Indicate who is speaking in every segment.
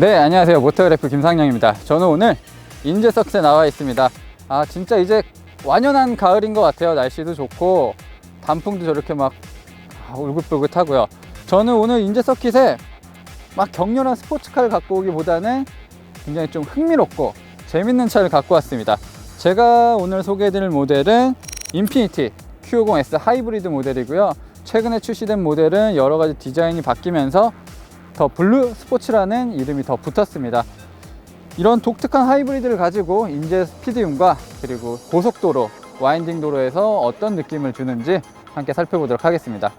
Speaker 1: 네, 안녕하세요. 모터그래프 김상영입니다. 저는 오늘 인제석스에 나와 있습니다. 아, 진짜 이제 완연한 가을인 것 같아요. 날씨도 좋고, 단풍도 저렇게 막 아, 울긋불긋하고요. 저는 오늘 인제서킷에 막 격렬한 스포츠카를 갖고 오기보다는 굉장히 좀 흥미롭고 재밌는 차를 갖고 왔습니다. 제가 오늘 소개해드릴 모델은 인피니티 Q50S 하이브리드 모델이고요. 최근에 출시된 모델은 여러 가지 디자인이 바뀌면서 더 블루 스포츠라는 이름이 더 붙었습니다. 이런 독특한 하이브리드를 가지고 인제 스피드윤과 그리고 고속도로, 와인딩 도로에서 어떤 느낌을 주는지 함께 살펴보도록 하겠습니다.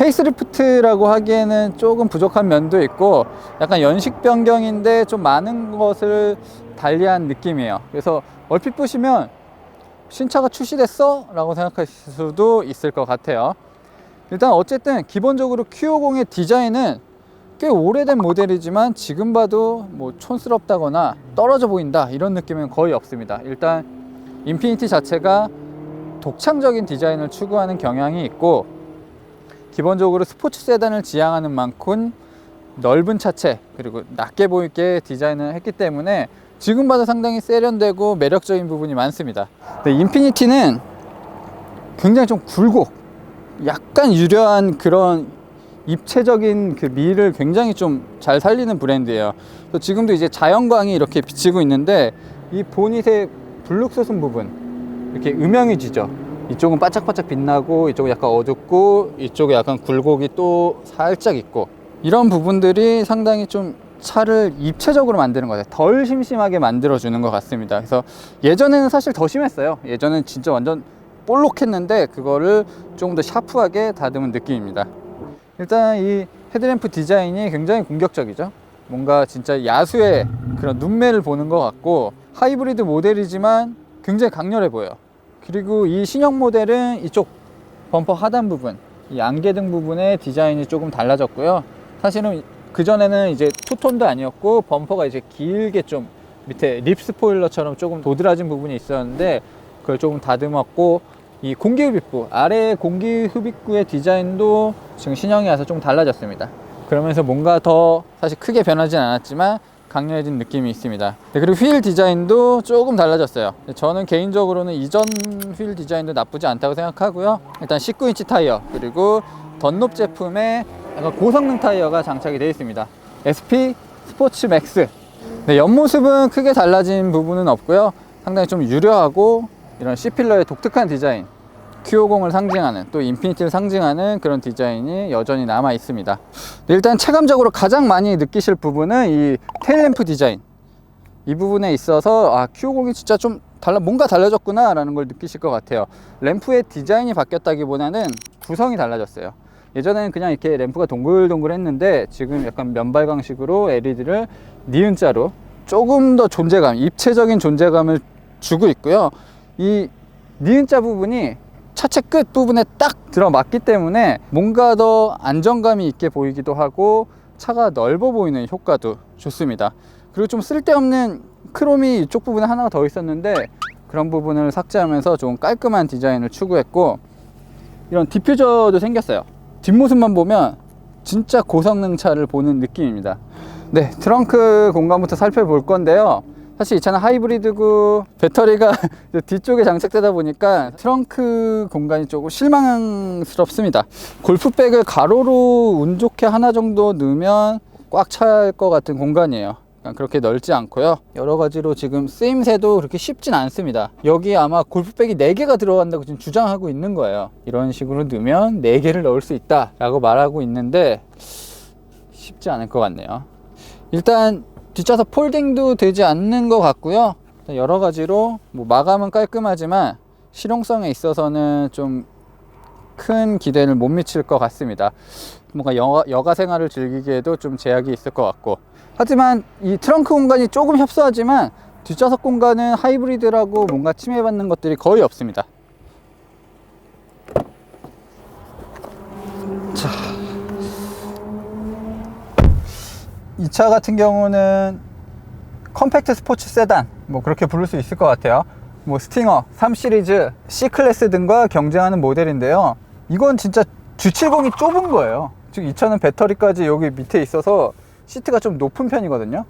Speaker 1: 페이스리프트라고 하기에는 조금 부족한 면도 있고 약간 연식 변경인데 좀 많은 것을 달리한 느낌이에요. 그래서 얼핏 보시면 신차가 출시됐어? 라고 생각하실 수도 있을 것 같아요. 일단 어쨌든 기본적으로 Q50의 디자인은 꽤 오래된 모델이지만 지금 봐도 뭐 촌스럽다거나 떨어져 보인다 이런 느낌은 거의 없습니다. 일단 인피니티 자체가 독창적인 디자인을 추구하는 경향이 있고 기본적으로 스포츠 세단을 지향하는 만큼 넓은 차체 그리고 낮게 보이게 디자인을 했기 때문에 지금 봐도 상당히 세련되고 매력적인 부분이 많습니다. 근데 인피니티는 굉장히 좀 굴곡, 약간 유려한 그런 입체적인 그 미를 굉장히 좀 잘 살리는 브랜드예요. 지금도 이제 자연광이 이렇게 비치고 있는데 이 보닛의 블룩 솟은 부분 이렇게 음영해지죠. 이쪽은 바짝바짝 빛나고 이쪽은 약간 어둡고 이쪽에 약간 굴곡이 또 살짝 있고 이런 부분들이 상당히 좀 차를 입체적으로 만드는 것 같아요. 덜 심심하게 만들어 주는 것 같습니다. 그래서 예전에는 사실 더 심했어요. 예전엔 진짜 완전 볼록했는데 그거를 조금 더 샤프하게 다듬은 느낌입니다. 일단 이 헤드램프 디자인이 굉장히 공격적이죠. 뭔가 진짜 야수의 그런 눈매를 보는 것 같고 하이브리드 모델이지만 굉장히 강렬해 보여요. 그리고 이 신형 모델은 이쪽 범퍼 하단 부분, 이 안개등 부분의 디자인이 조금 달라졌고요. 사실은 그 전에는 이제 투톤도 아니었고 범퍼가 이제 길게 좀 밑에 립 스포일러처럼 조금 도드라진 부분이 있었는데 그걸 조금 다듬었고 이 공기 흡입구 아래 공기 흡입구의 디자인도 지금 신형이 와서 좀 달라졌습니다. 그러면서 뭔가 더 사실 크게 변하진 않았지만 강렬해진 느낌이 있습니다. 네, 그리고 휠 디자인도 조금 달라졌어요. 저는 개인적으로는 이전 휠 디자인도 나쁘지 않다고 생각하고요. 일단 19인치 타이어 그리고 던롭 제품의 고성능 타이어가 장착이 되어 있습니다. SP 스포츠 맥스. 네, 옆모습은 크게 달라진 부분은 없고요. 상당히 좀 유려하고 이런 C필러의 독특한 디자인. Q50을 상징하는 또 인피니티를 상징하는 그런 디자인이 여전히 남아 있습니다. 네, 일단 체감적으로 가장 많이 느끼실 부분은 이 테일램프 디자인. 이 부분에 있어서 아 Q50이 진짜 좀 달라 뭔가 달라졌구나 라는 걸 느끼실 것 같아요. 램프의 디자인이 바뀌었다기보다는 구성이 달라졌어요. 예전에는 그냥 이렇게 램프가 동글동글 했는데 지금 약간 면발광식으로 LED를 니은자로 조금 더 존재감, 입체적인 존재감을 주고 있고요. 이 니은자 부분이 차체 끝 부분에 딱 들어맞기 때문에 뭔가 더 안정감이 있게 보이기도 하고 차가 넓어 보이는 효과도 좋습니다. 그리고 좀 쓸데없는 크롬이 이쪽 부분에 하나가 더 있었는데 그런 부분을 삭제하면서 좀 깔끔한 디자인을 추구했고 이런 디퓨저도 생겼어요. 뒷모습만 보면 진짜 고성능 차를 보는 느낌입니다. 네, 트렁크 공간부터 살펴볼 건데요. 사실 이 차는 하이브리드고 배터리가 뒤쪽에 장착되다 보니까 트렁크 공간이 조금 실망스럽습니다. 골프백을 가로로 운 좋게 하나 정도 넣으면 꽉 찰 것 같은 공간이에요. 그러니까 그렇게 넓지 않고요. 여러 가지로 지금 쓰임새도 그렇게 쉽진 않습니다. 여기 아마 골프백이 4개가 들어간다고 지금 주장하고 있는 거예요. 이런 식으로 넣으면 4개를 넣을 수 있다 라고 말하고 있는데 쉽지 않을 것 같네요. 일단 뒷좌석 폴딩도 되지 않는 것 같고요. 여러 가지로 뭐 마감은 깔끔하지만 실용성에 있어서는 좀 큰 기대를 못 미칠 것 같습니다. 뭔가 여가, 여가 생활을 즐기기에도 좀 제약이 있을 것 같고 하지만 이 트렁크 공간이 조금 협소하지만 뒷좌석 공간은 하이브리드라고 뭔가 침해받는 것들이 거의 없습니다. 자, 이 차 같은 경우는 컴팩트 스포츠 세단 뭐 그렇게 부를 수 있을 것 같아요. 뭐 스팅어 3 시리즈 C 클래스 등과 경쟁하는 모델인데요. 이건 진짜 G70이 좁은 거예요. 즉이 차는 배터리까지 여기 밑에 있어서 시트가 좀 높은 편이거든요.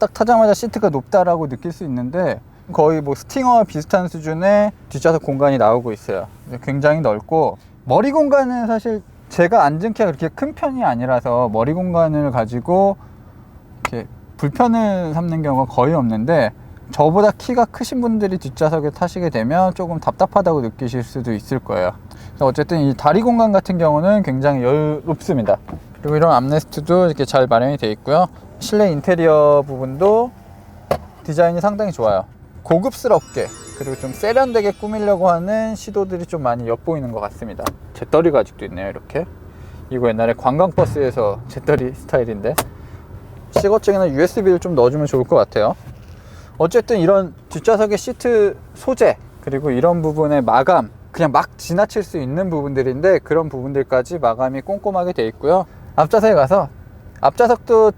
Speaker 1: 딱 타자마자 시트가 높다라고 느낄 수 있는데 거의 뭐 스팅어와 비슷한 수준의 뒷좌석 공간이 나오고 있어요. 굉장히 넓고 머리 공간은 사실 제가 앉은 키가 그렇게 큰 편이 아니라서 머리 공간을 가지고 이렇게 불편을 삼는 경우가 거의 없는데 저보다 키가 크신 분들이 뒷좌석에 타시게 되면 조금 답답하다고 느끼실 수도 있을 거예요. 그래서 어쨌든 이 다리 공간 같은 경우는 굉장히 여유롭습니다. 그리고 이런 암레스트도 이렇게 잘 마련이 되어 있고요. 실내 인테리어 부분도 디자인이 상당히 좋아요. 고급스럽게 그리고 좀 세련되게 꾸미려고 하는 시도들이 좀 많이 엿보이는 것 같습니다. 잿더리가 아직도 있네요. 이렇게 이거 옛날에 관광버스에서 잿더리 스타일인데 시거증에는 USB를 좀 넣어주면 좋을 것 같아요. 어쨌든 이런 뒷좌석의 시트 소재 그리고 이런 부분의 마감 그냥 막 지나칠 수 있는 부분들인데 그런 부분들까지 마감이 꼼꼼하게 돼 있고요. 앞좌석에 가서 앞좌석도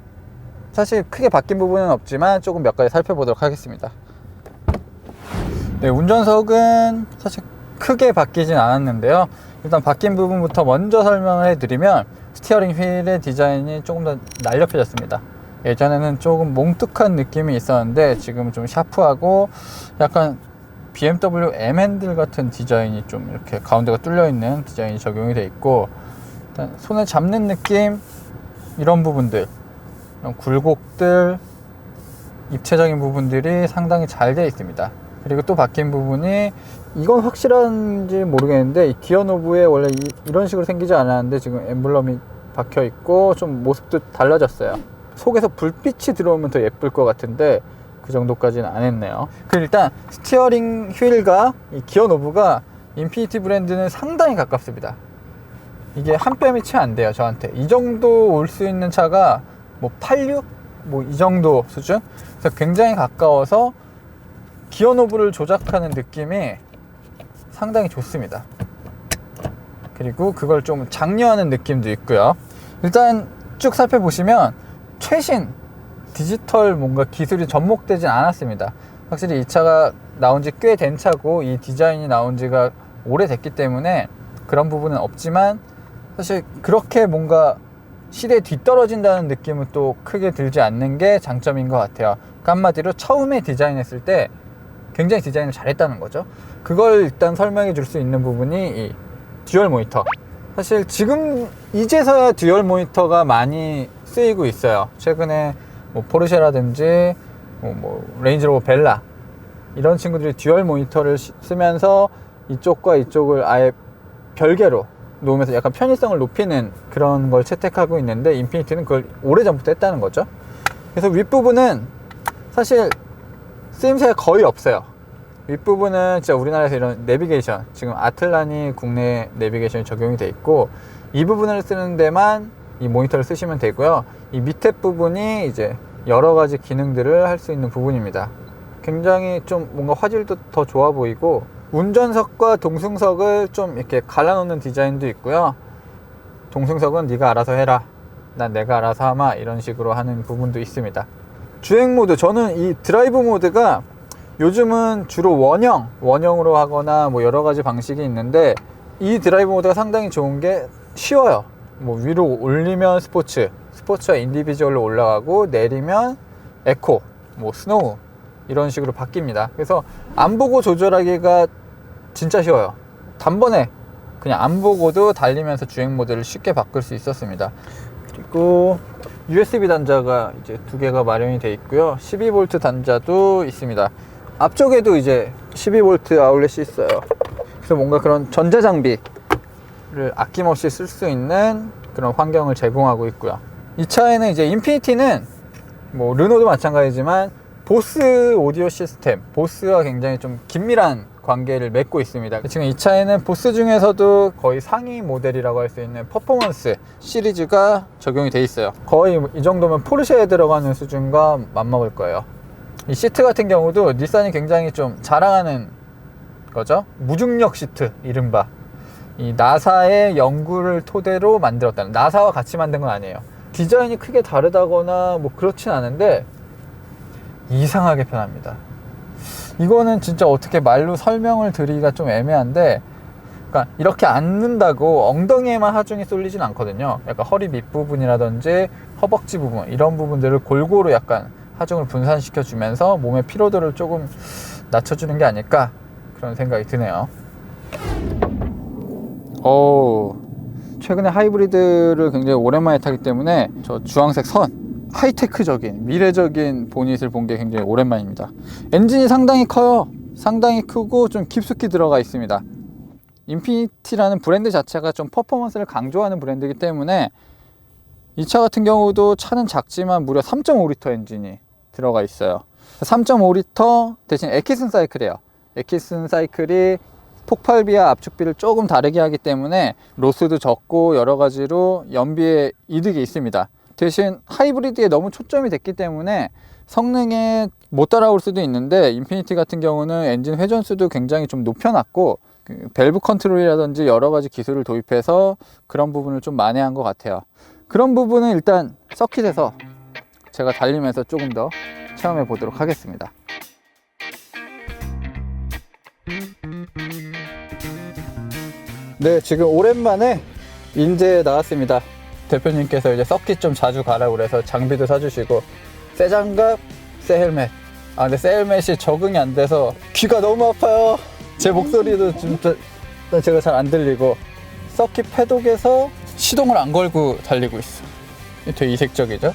Speaker 1: 사실 크게 바뀐 부분은 없지만 조금 몇 가지 살펴보도록 하겠습니다. 네, 운전석은 사실 크게 바뀌진 않았는데요. 일단 바뀐 부분부터 먼저 설명을 해드리면 스티어링 휠의 디자인이 조금 더 날렵해졌습니다. 예전에는 조금 몽뚝한 느낌이 있었는데 지금 좀 샤프하고 약간 BMW M 핸들 같은 디자인이 좀 이렇게 가운데가 뚫려 있는 디자인이 적용이 돼 있고 일단 손에 잡는 느낌 이런 부분들 이런 굴곡들 입체적인 부분들이 상당히 잘 되어 있습니다. 그리고 또 바뀐 부분이 이건 확실한지 모르겠는데 이 기어 노브에 원래 이, 런 식으로 생기지 않았는데 지금 엠블럼이 박혀 있고 좀 모습도 달라졌어요. 속에서 불빛이 들어오면 더 예쁠 것 같은데 그 정도까지는 안 했네요. 그 일단 스티어링 휠과 이 기어 노브가 인피니티 브랜드는 상당히 가깝습니다. 이게 한 뼘이 채 안 돼요 저한테 이 정도 올 수 있는 차가 뭐 86? 뭐 이 정도 수준? 그래서 굉장히 가까워서 기어 노브를 조작하는 느낌이 상당히 좋습니다. 그리고 그걸 좀 장려하는 느낌도 있고요. 일단 쭉 살펴보시면 최신 디지털 뭔가 기술이 접목되진 않았습니다. 확실히 이 차가 나온 지 꽤 된 차고 이 디자인이 나온 지가 오래됐기 때문에 그런 부분은 없지만 사실 그렇게 뭔가 시대에 뒤떨어진다는 느낌은 또 크게 들지 않는 게 장점인 것 같아요. 그러니까 한마디로 처음에 디자인했을 때 굉장히 디자인을 잘했다는 거죠. 그걸 일단 설명해 줄 수 있는 부분이 이 듀얼 모니터. 사실 지금 이제서야 듀얼 모니터가 많이 쓰이고 있어요. 최근에 뭐 포르쉐라든지 뭐, 뭐 레인지로버 벨라 이런 친구들이 듀얼 모니터를 시- 쓰면서 이쪽과 이쪽을 아예 별개로 놓으면서 약간 편의성을 높이는 그런 걸 채택하고 있는데 인피니티는 그걸 오래전부터 했다는 거죠. 그래서 윗부분은 사실 쓰임새가 거의 없어요. 윗부분은 진짜 우리나라에서 이런 내비게이션, 지금 아틀란이 국내 내비게이션이 적용이 돼 있고 이 부분을 쓰는 데만 이 모니터를 쓰시면 되고요. 이 밑에 부분이 이제 여러 가지 기능들을 할 수 있는 부분입니다. 굉장히 좀 뭔가 화질도 더 좋아 보이고 운전석과 동승석을 좀 이렇게 갈라놓는 디자인도 있고요. 동승석은 네가 알아서 해라. 난 내가 알아서 하마 이런 식으로 하는 부분도 있습니다. 주행 모드 저는 이 드라이브 모드가 요즘은 주로 원형 원형으로 하거나 뭐 여러 가지 방식이 있는데 이 드라이브 모드가 상당히 좋은 게 쉬워요. 뭐 위로 올리면 스포츠, 스포츠와 인디비주얼로 올라가고 내리면 에코, 뭐 스노우 이런 식으로 바뀝니다. 그래서 안 보고 조절하기가 진짜 쉬워요. 단번에 그냥 안 보고도 달리면서 주행 모드를 쉽게 바꿀 수 있었습니다. 그리고 USB 단자가 이제 두 개가 마련이 되어 있고요. 12V 단자도 있습니다. 앞쪽에도 이제 12V 아울렛이 있어요. 그래서 뭔가 그런 전자 장비 를 아낌없이 쓸 수 있는 그런 환경을 제공하고 있고요. 이 차에는 이제 인피니티는 뭐 르노도 마찬가지지만 보스 오디오 시스템, 보스와 굉장히 좀 긴밀한 관계를 맺고 있습니다. 지금 이 차에는 보스 중에서도 거의 상위 모델이라고 할 수 있는 퍼포먼스 시리즈가 적용이 돼 있어요. 거의 이 정도면 포르쉐에 들어가는 수준과 맞먹을 거예요. 이 시트 같은 경우도 닛산이 굉장히 좀 자랑하는 거죠. 무중력 시트, 이른바. 이 나사의 연구를 토대로 만들었다는 나사와 같이 만든 건 아니에요. 디자인이 크게 다르다거나 뭐 그렇진 않은데 이상하게 편합니다. 이거는 진짜 어떻게 말로 설명을 드리기가 좀 애매한데, 그러니까 이렇게 앉는다고 엉덩이에만 하중이 쏠리진 않거든요. 약간 허리 밑부분이라든지 허벅지 부분 이런 부분들을 골고루 약간 하중을 분산시켜 주면서 몸의 피로도를 조금 낮춰주는 게 아닐까 그런 생각이 드네요. 오, 최근에 하이브리드를 굉장히 오랜만에 타기 때문에 저 주황색 선 하이테크적인 미래적인 보닛을 본 게 굉장히 오랜만입니다. 엔진이 상당히 커요. 상당히 크고 좀 깊숙이 들어가 있습니다. 인피니티라는 브랜드 자체가 좀 퍼포먼스를 강조하는 브랜드이기 때문에 이 차 같은 경우도 차는 작지만 무려 3.5리터 엔진이 들어가 있어요. 3.5리터 대신 에키슨 사이클이에요. 에키슨 사이클이 폭발비와 압축비를 조금 다르게 하기 때문에 로스도 적고 여러 가지로 연비에 이득이 있습니다. 대신 하이브리드에 너무 초점이 됐기 때문에 성능에 못 따라올 수도 있는데 인피니티 같은 경우는 엔진 회전수도 굉장히 좀 높여놨고 그 밸브 컨트롤이라든지 여러 가지 기술을 도입해서 그런 부분을 좀 만회한 것 같아요. 그런 부분은 일단 서킷에서 제가 달리면서 조금 더 체험해 보도록 하겠습니다. 네, 지금 오랜만에 인제에 나왔습니다. 대표님께서 이제 서킷 좀 자주 가라 그래서 장비도 사주시고 새 장갑, 새 헬멧. 아, 근데 새 헬멧이 적응이 안 돼서 귀가 너무 아파요. 제 목소리도 진짜 제가 잘 안 들리고 서킷 패독에서 시동을 안 걸고 달리고 있어. 되게 이색적이죠?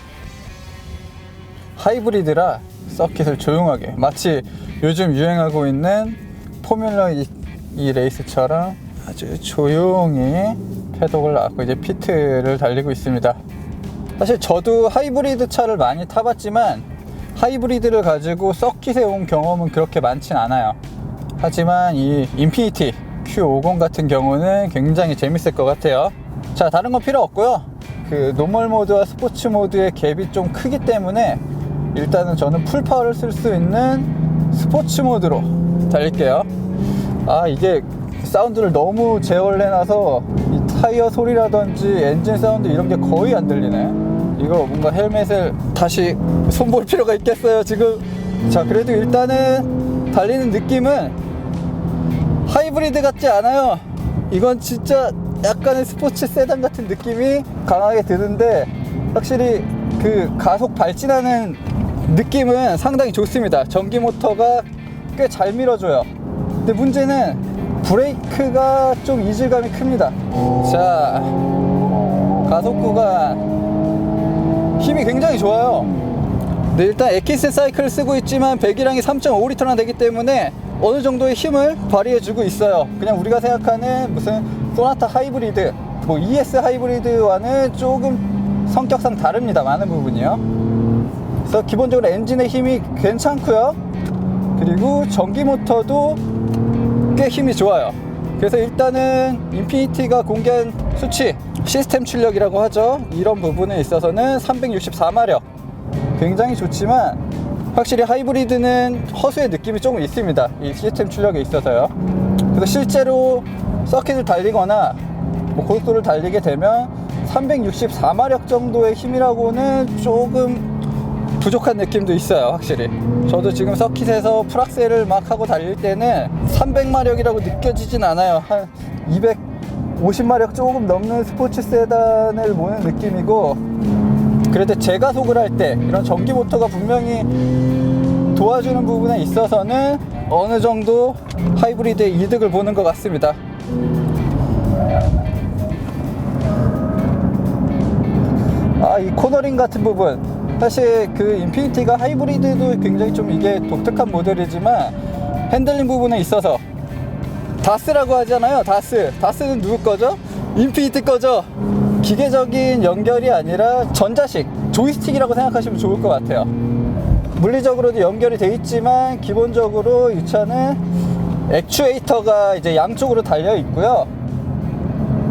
Speaker 1: 하이브리드라 서킷을 조용하게 마치 요즘 유행하고 있는 포뮬러 이, 이 레이스처럼 아주 조용히 패독을 놔고 이제 피트를 달리고 있습니다. 사실 저도 하이브리드 차를 많이 타봤지만 하이브리드를 가지고 서킷에 온 경험은 그렇게 많진 않아요. 하지만 이 인피니티 Q50 같은 경우는 굉장히 재밌을 것 같아요. 자, 다른 건 필요 없고요. 그 노멀 모드와 스포츠 모드의 갭이 좀 크기 때문에 일단은 저는 풀파워를 쓸 수 있는 스포츠 모드로 달릴게요. 아, 이게 사운드를 너무 제어를 해놔서 이 타이어 소리라든지 엔진 사운드 이런 게 거의 안 들리네. 이거 뭔가 헬멧을 다시 손볼 필요가 있겠어요, 지금. 자, 그래도 일단은 달리는 느낌은 하이브리드 같지 않아요. 이건 진짜 약간의 스포츠 세단 같은 느낌이 강하게 드는데 확실히 그 가속 발진하는 느낌은 상당히 좋습니다. 전기 모터가 꽤 잘 밀어줘요. 근데 문제는 브레이크가 좀 이질감이 큽니다. 자, 가속 구간 힘이 굉장히 좋아요. 네, 일단 에키스 사이클을 쓰고 있지만 배기량이 3.5리터나 되기 때문에 어느 정도의 힘을 발휘해주고 있어요. 그냥 우리가 생각하는 무슨 소나타 하이브리드, 뭐 ES 하이브리드와는 조금 성격상 다릅니다. 많은 부분이요. 그래서 기본적으로 엔진의 힘이 괜찮고요. 그리고 전기 모터도 꽤 힘이 좋아요. 그래서 일단은 인피니티가 공개한 수치 시스템 출력이라고 하죠. 이런 부분에 있어서는 364마력 굉장히 좋지만 확실히 하이브리드는 허수의 느낌이 조금 있습니다. 이 시스템 출력에 있어서요. 그래서 실제로 서킷을 달리거나 뭐 고속도로를 달리게 되면 364마력 정도의 힘이라고는 조금 부족한 느낌도 있어요, 확실히. 저도 지금 서킷에서 풀악셀을 막 하고 달릴 때는 300마력이라고 느껴지진 않아요. 한 250마력 조금 넘는 스포츠 세단을 모는 느낌이고, 그래도 제가속을 할 때 이런 전기 모터가 분명히 도와주는 부분에 있어서는 어느 정도 하이브리드의 이득을 보는 것 같습니다. 아, 이 코너링 같은 부분. 사실 그 인피니티가 하이브리드도 굉장히 좀 이게 독특한 모델이지만 핸들링 부분에 있어서 다스라고 하잖아요. 다스. 다스는 누구 거죠? 인피니티 거죠. 기계적인 연결이 아니라 전자식 조이스틱이라고 생각하시면 좋을 것 같아요. 물리적으로도 연결이 돼 있지만 기본적으로 이 차는 액추에이터가 이제 양쪽으로 달려 있고요.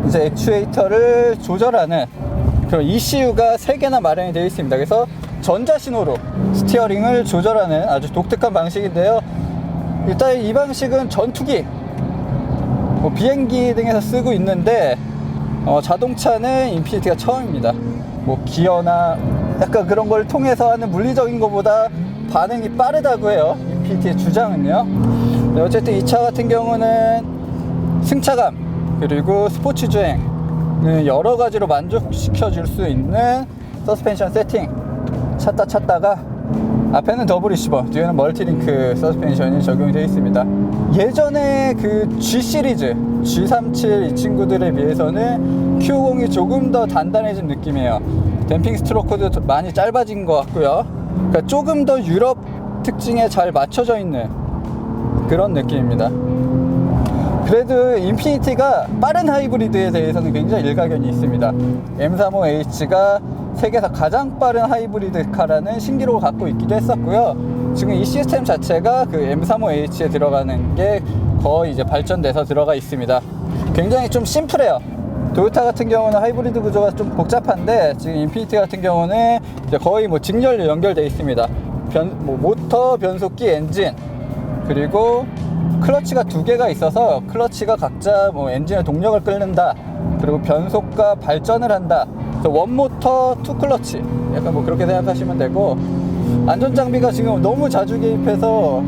Speaker 1: 이제 액추에이터를 조절하는 그런 ECU가 3개나 마련이 되어 있습니다. 그래서 전자신호로 스티어링을 조절하는 아주 독특한 방식인데요. 일단 이 방식은 전투기, 뭐 비행기 등에서 쓰고 있는데 어, 자동차는 인피니티가 처음입니다. 뭐 기어나 약간 그런 걸 통해서 하는 물리적인 것보다 반응이 빠르다고 해요. 인피니티의 주장은요. 네, 어쨌든 이 차 같은 경우는 승차감 그리고 스포츠 주행을 여러 가지로 만족시켜 줄 수 있는 서스펜션 세팅 찾다 찾다가 앞에는 더블 리시버, 뒤에는 멀티링크 서스펜션이 적용이 되어 있습니다. 예전에 그 G 시리즈, G37 이 친구들에 비해서는 Q50이 조금 더 단단해진 느낌이에요. 댐핑 스트로크도 많이 짧아진 것 같고요. 그러니까 조금 더 유럽 특징에 잘 맞춰져 있는 그런 느낌입니다. 그래도 인피니티가 빠른 하이브리드에 대해서는 굉장히 일가견이 있습니다. M35H가 세계에서 가장 빠른 하이브리드 카라는 신기록을 갖고 있기도 했었고요. 지금 이 시스템 자체가 그 M35H에 들어가는 게 거의 이제 발전돼서 들어가 있습니다. 굉장히 좀 심플해요. 도요타 같은 경우는 하이브리드 구조가 좀 복잡한데 지금 인피니티 같은 경우는 이제 거의 뭐 직렬로 연결되어 있습니다. 변, 뭐 모터, 변속기, 엔진 그리고 클러치가 두 개가 있어서 클러치가 각자 뭐 엔진의 동력을 끌는다 그리고 변속과 발전을 한다 원모터 투 클러치. 약간 뭐 그렇게 생각하시면 되고 안전 장비가 지금 너무 자주 개입해서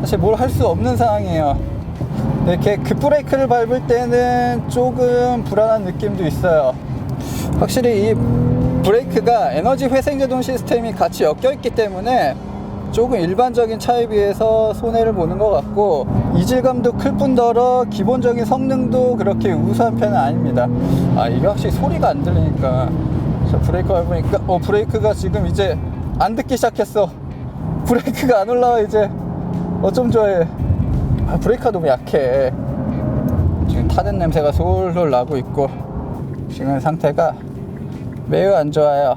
Speaker 1: 사실 뭘 할 수 없는 상황이에요. 네, 이렇게 급브레이크를 밟을 때는 조금 불안한 느낌도 있어요. 확실히 이 브레이크가 에너지 회생 제동 시스템이 같이 엮여 있기 때문에 조금 일반적인 차에 비해서 손해를 보는 것 같고 이질감도 클 뿐더러 기본적인 성능도 그렇게 우수한 편은 아닙니다. 아 이게 확실히 소리가 안 들리니까. 자 브레이크 밟으니까 어 브레이크가 지금 이제 안 듣기 시작했어. 브레이크가 안 올라와 이제. 어쩜 좋아해. 아 브레이크가 너무 약해. 지금 타는 냄새가 솔솔 나고 있고 지금 상태가 매우 안 좋아요.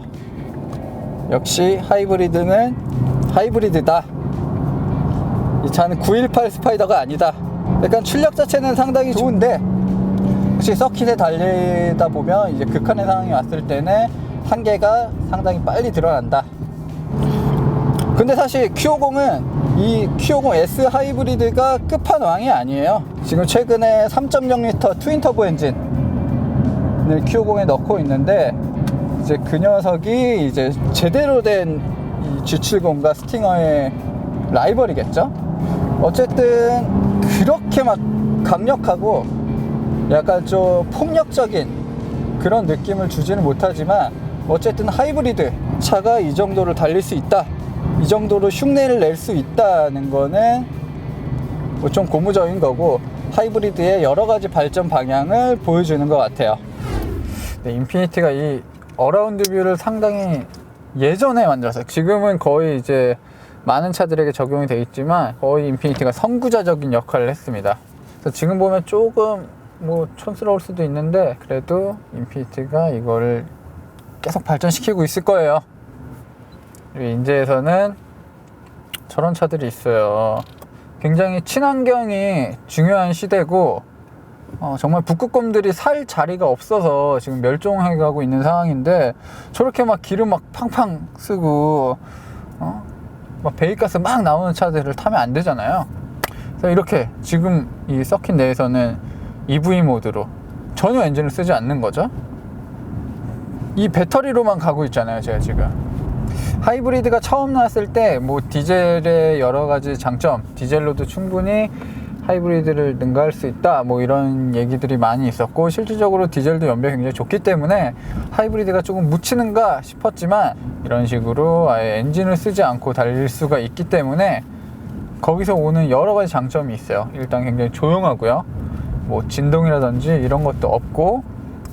Speaker 1: 역시 하이브리드는 하이브리드다. 이 차는 918 스파이더가 아니다. 약간 출력 자체는 상당히 좋은데 혹시 서킷에 달리다 보면 이제 극한의 상황이 왔을 때는 한계가 상당히 빨리 드러난다. 근데 사실 Q50은 이 Q50S 하이브리드가 끝판왕이 아니에요. 지금 최근에 3.0L 트윈 터보 엔진을 Q50에 넣고 있는데 이제 그 녀석이 이제 제대로 된이 G70과 스팅어의 라이벌이겠죠? 어쨌든 그렇게 막 강력하고 약간 좀 폭력적인 그런 느낌을 주지는 못하지만 어쨌든 하이브리드 차가 이 정도를 달릴 수 있다. 이 정도로 흉내를 낼 수 있다는 거는 뭐 좀 고무적인 거고 하이브리드의 여러 가지 발전 방향을 보여주는 것 같아요. 네, 인피니티가 이 어라운드 뷰를 상당히 예전에 만들었어요. 지금은 거의 이제 많은 차들에게 적용이 되어 있지만 거의 인피니티가 선구자적인 역할을 했습니다. 그래서 지금 보면 조금 뭐 촌스러울 수도 있는데 그래도 인피니티가 이거를 계속 발전시키고 있을 거예요. 인제에서는 저런 차들이 있어요. 굉장히 친환경이 중요한 시대고 어, 정말 북극곰들이 살 자리가 없어서 지금 멸종해 가고 있는 상황인데 저렇게 막 기름 막 팡팡 쓰고 어? 막 배기가스 막 나오는 차들을 타면 안 되잖아요. 그래서 이렇게 지금 이 서킷 내에서는 EV 모드로 전혀 엔진을 쓰지 않는 거죠. 이 배터리로만 가고 있잖아요, 제가 지금. 하이브리드가 처음 나왔을 때 뭐 디젤의 여러 가지 장점, 디젤로도 충분히 하이브리드를 능가할 수 있다 뭐 이런 얘기들이 많이 있었고 실질적으로 디젤도 연비가 굉장히 좋기 때문에 하이브리드가 조금 묻히는가 싶었지만 이런 식으로 아예 엔진을 쓰지 않고 달릴 수가 있기 때문에 거기서 오는 여러 가지 장점이 있어요. 일단 굉장히 조용하고요. 뭐 진동이라든지 이런 것도 없고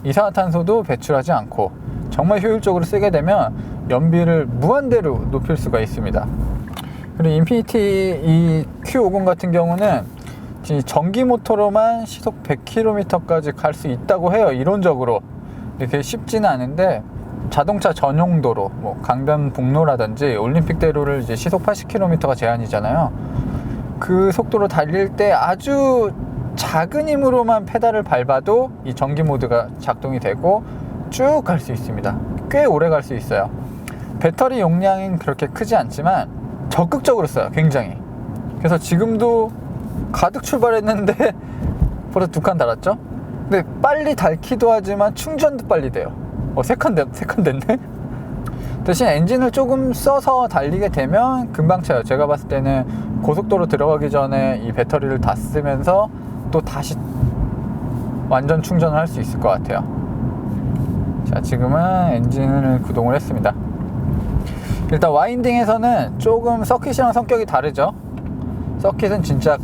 Speaker 1: 이산화탄소도 배출하지 않고 정말 효율적으로 쓰게 되면 연비를 무한대로 높일 수가 있습니다. 그리고 인피니티 이 Q50 같은 경우는 이 전기 모터로만 시속 100km까지 갈 수 있다고 해요. 이론적으로. 이렇게 쉽지는 않은데 자동차 전용 도로 뭐 강변 북로라든지 올림픽 대로를 이제 시속 80km가 제한이잖아요. 그 속도로 달릴 때 아주 작은 힘으로만 페달을 밟아도 이 전기 모드가 작동이 되고 쭉 갈 수 있습니다. 꽤 오래 갈 수 있어요. 배터리 용량은 그렇게 크지 않지만 적극적으로 써요. 굉장히. 그래서 지금도 가득 출발했는데 벌써 두 칸 달았죠? 근데 빨리 닳기도 하지만 충전도 빨리 돼요. 어, 세칸 됐, 세칸 됐네? 대신 엔진을 조금 써서 달리게 되면 금방 차요. 제가 봤을 때는 고속도로 들어가기 전에 이 배터리를 다 쓰면서 또 다시 완전 충전을 할 수 있을 것 같아요. 자, 지금은 엔진을 구동을 했습니다. 일단 와인딩에서는 조금 서킷이랑 성격이 다르죠. 서킷은 진짜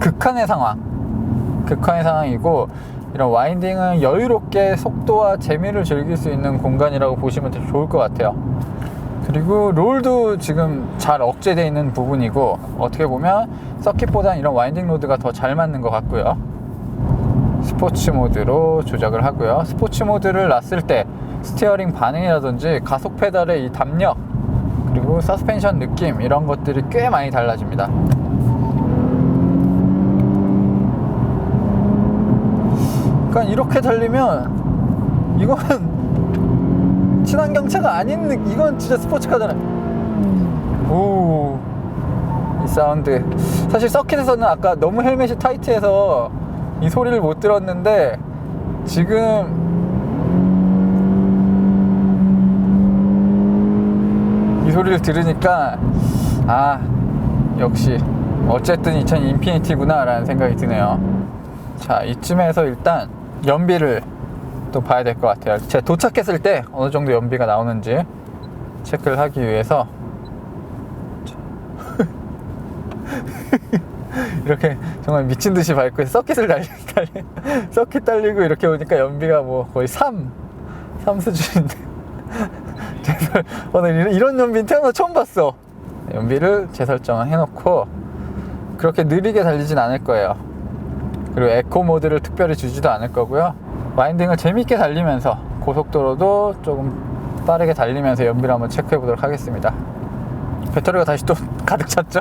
Speaker 1: 극한의 상황. 극한의 상황이고 이런 와인딩은 여유롭게 속도와 재미를 즐길 수 있는 공간이라고 보시면 더 좋을 것 같아요. 그리고 롤도 지금 잘 억제되어 있는 부분이고 어떻게 보면 서킷보다 이런 와인딩 로드가 더 잘 맞는 것 같고요. 스포츠 모드로 조작을 하고요. 스포츠 모드를 놨을 때 스티어링 반응이라든지 가속 페달의 이 담력 그리고 서스펜션 느낌 이런 것들이 꽤 많이 달라집니다. 그러니까 이렇게 달리면 이건 친환경차가 아닌 느- 이건 진짜 스포츠카잖아. 오. 이 사운드. 사실 서킷에서는 아까 너무 헬멧이 타이트해서 이 소리를 못 들었는데 지금 이 소리를 들으니까 아 역시 어쨌든 2000 인피니티구나 라는 생각이 드네요 자 이쯤에서 일단 연비를 또 봐야 될 것 같아요. 제가 도착했을 때 어느 정도 연비가 나오는지 체크를 하기 위해서 자. 이렇게 정말 미친 듯이 밟고 서킷을 달리, 달리 서킷 달리고 이렇게 오니까 연비가 뭐 거의 3, 3 수준인데. 제설 오늘 이런, 연비는 태어나 처음 봤어. 연비를 재설정을 해놓고 그렇게 느리게 달리진 않을 거예요 그리고 에코 모드를 특별히 주지도 않을 거고요 와인딩을 재밌게 달리면서 고속도로도 조금 빠르게 달리면서 연비를 한번 체크해 보도록 하겠습니다 배터리가 다시 또 가득 찼죠?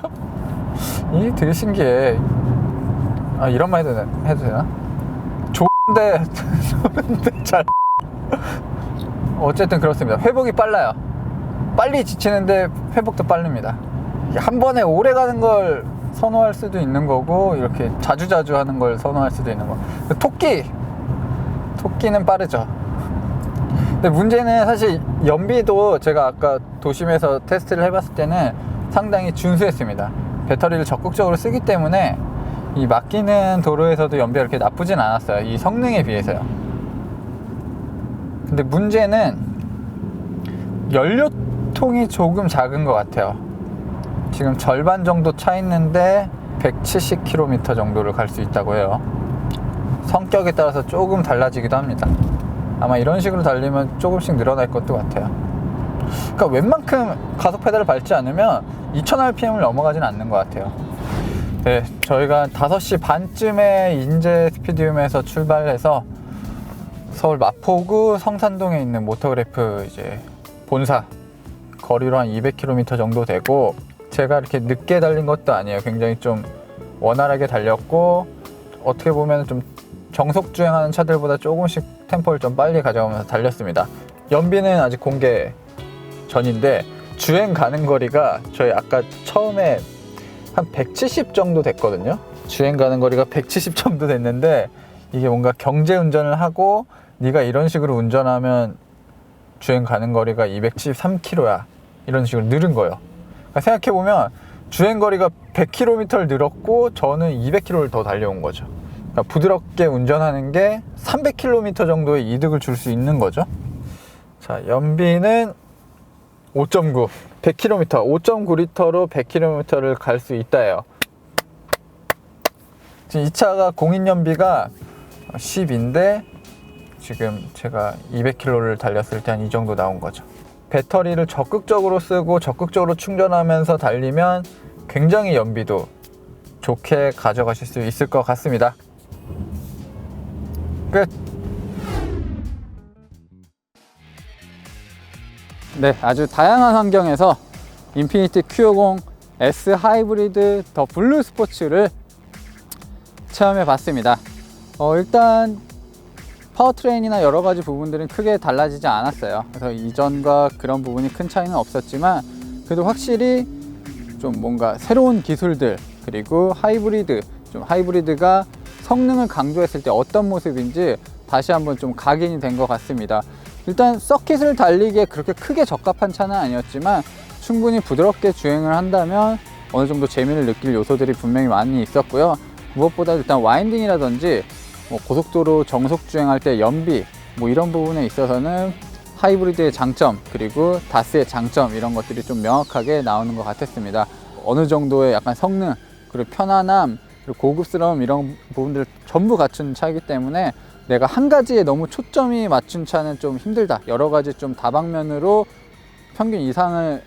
Speaker 1: 이 되게 신기해 아 이런 말 해도, 되, 해도 되나? 좋은데 좋은데 잘 어쨌든 그렇습니다. 회복이 빨라요. 빨리 지치는데 회복도 빠릅니다. 한 번에 오래 가는 걸 선호할 수도 있는 거고 이렇게 자주자주 하는 걸 선호할 수도 있는 거. 토끼 토끼는 빠르죠. 근데 문제는 사실 연비도 제가 아까 도심에서 테스트를 해봤을 때는 상당히 준수했습니다. 배터리를 적극적으로 쓰기 때문에 이 막히는 도로에서도 연비가 이렇게 나쁘진 않았어요. 이 성능에 비해서요. 근데 문제는 연료통이 조금 작은 것 같아요. 지금 절반 정도 차 있는데 170km 정도를 갈 수 있다고 해요. 성격에 따라서 조금 달라지기도 합니다. 아마 이런 식으로 달리면 조금씩 늘어날 것도 같아요. 그러니까 웬만큼 가속 페달을 밟지 않으면 2000rpm을 넘어가진 않는 것 같아요. 네, 저희가 5시 반쯤에 인제 스피디움에서 출발해서 서울 마포구 성산동에 있는 모터그래프 이제 본사 거리로 한 200km 정도 되고 제가 이렇게 늦게 달린 것도 아니에요. 굉장히 좀 원활하게 달렸고 어떻게 보면 좀 정속 주행하는 차들보다 조금씩 템포를 좀 빨리 가져가면서 달렸습니다. 연비는 아직 공개 전인데 주행 가는 거리가 저희 아까 처음에 한 170 정도 됐거든요. 주행 가는 거리가 170 정도 됐는데 이게 뭔가 경제 운전을 하고 네가 이런 식으로 운전하면 주행 가는 거리가 273km야 이런 식으로 늘은 거예요. 그러니까 생각해 보면 주행 거리가 100km를 늘었고 저는 200km를 더 달려온 거죠. 그러니까 부드럽게 운전하는 게 300km 정도의 이득을 줄 수 있는 거죠. 자, 연비는 5.9, 100km, 5.9리터로 100km를 갈 수 있다예요. 지금 이 차가 공인 연비가 10인데 지금 제가 200km를 달렸을 때 한 이 정도 나온 거죠. 배터리를 적극적으로 쓰고 적극적으로 충전하면서 달리면 굉장히 연비도 좋게 가져가실 수 있을 것 같습니다. 끝. 네, 아주 다양한 환경에서 인피니티 Q50 S 하이브리드 더 블루 스포츠를 체험해 봤습니다. 어, 일단 파워트레인이나 여러 가지 부분들은 크게 달라지지 않았어요. 그래서 이전과 그런 부분이 큰 차이는 없었지만 그래도 확실히 좀 뭔가 새로운 기술들 그리고 하이브리드 좀 하이브리드가 성능을 강조했을 때 어떤 모습인지 다시 한번 좀 각인이 된 것 같습니다. 일단 서킷을 달리기에 그렇게 크게 적합한 차는 아니었지만 충분히 부드럽게 주행을 한다면 어느 정도 재미를 느낄 요소들이 분명히 많이 있었고요. 무엇보다 일단 와인딩이라든지 뭐 고속도로 정속 주행할 때 연비 뭐 이런 부분에 있어서는 하이브리드의 장점 그리고 다스의 장점 이런 것들이 좀 명확하게 나오는 것 같았습니다. 어느 정도의 약간 성능 그리고 편안함 그리고 고급스러움 이런 부분들 전부 갖춘 차이기 때문에 내가 한 가지에 너무 초점이 맞춘 차는 좀 힘들다. 여러 가지 좀 다방면으로 평균 이상을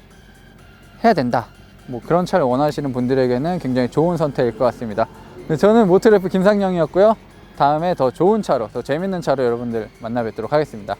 Speaker 1: 해야 된다. 뭐 그런 차를 원하시는 분들에게는 굉장히 좋은 선택일 것 같습니다. 네, 저는 모트래프 김상영이었고요. 다음에 더 좋은 차로, 더 재밌는 차로 여러분들 만나 뵙도록 하겠습니다.